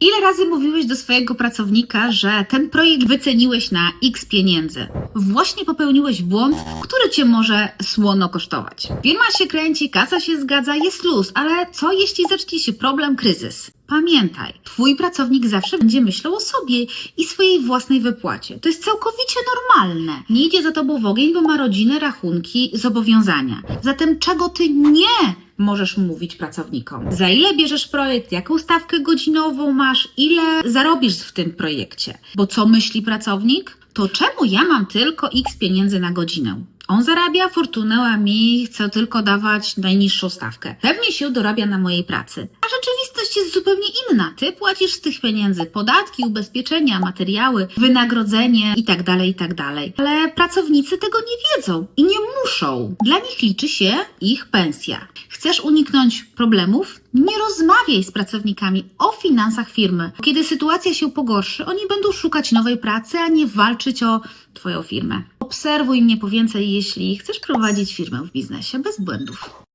Ile razy mówiłeś do swojego pracownika, że ten projekt wyceniłeś na x pieniędzy? Właśnie popełniłeś błąd, który cię może słono kosztować. Firma się kręci, kasa się zgadza, jest luz, ale co jeśli zacznie się problem, kryzys? Pamiętaj, twój pracownik zawsze będzie myślał o sobie i swojej własnej wypłacie. To jest całkowicie normalne. Nie idzie za tobą w ogień, bo ma rodzinę, rachunki, zobowiązania. Zatem czego ty nie możesz mówić pracownikom? Za ile bierzesz projekt, jaką stawkę godzinową masz, ile zarobisz w tym projekcie? Bo co myśli pracownik? To czemu ja mam tylko x pieniędzy na godzinę? On zarabia fortunę, a mi chce tylko dawać najniższą stawkę. Pewnie się dorabia na mojej pracy. A jest zupełnie inna. Ty płacisz z tych pieniędzy podatki, ubezpieczenia, materiały, wynagrodzenie itd., itd. Ale pracownicy tego nie wiedzą i nie muszą. Dla nich liczy się ich pensja. Chcesz uniknąć problemów? Nie rozmawiaj z pracownikami o finansach firmy. Kiedy sytuacja się pogorszy, oni będą szukać nowej pracy, a nie walczyć o Twoją firmę. Obserwuj mnie po więcej, jeśli chcesz prowadzić firmę w biznesie bez błędów.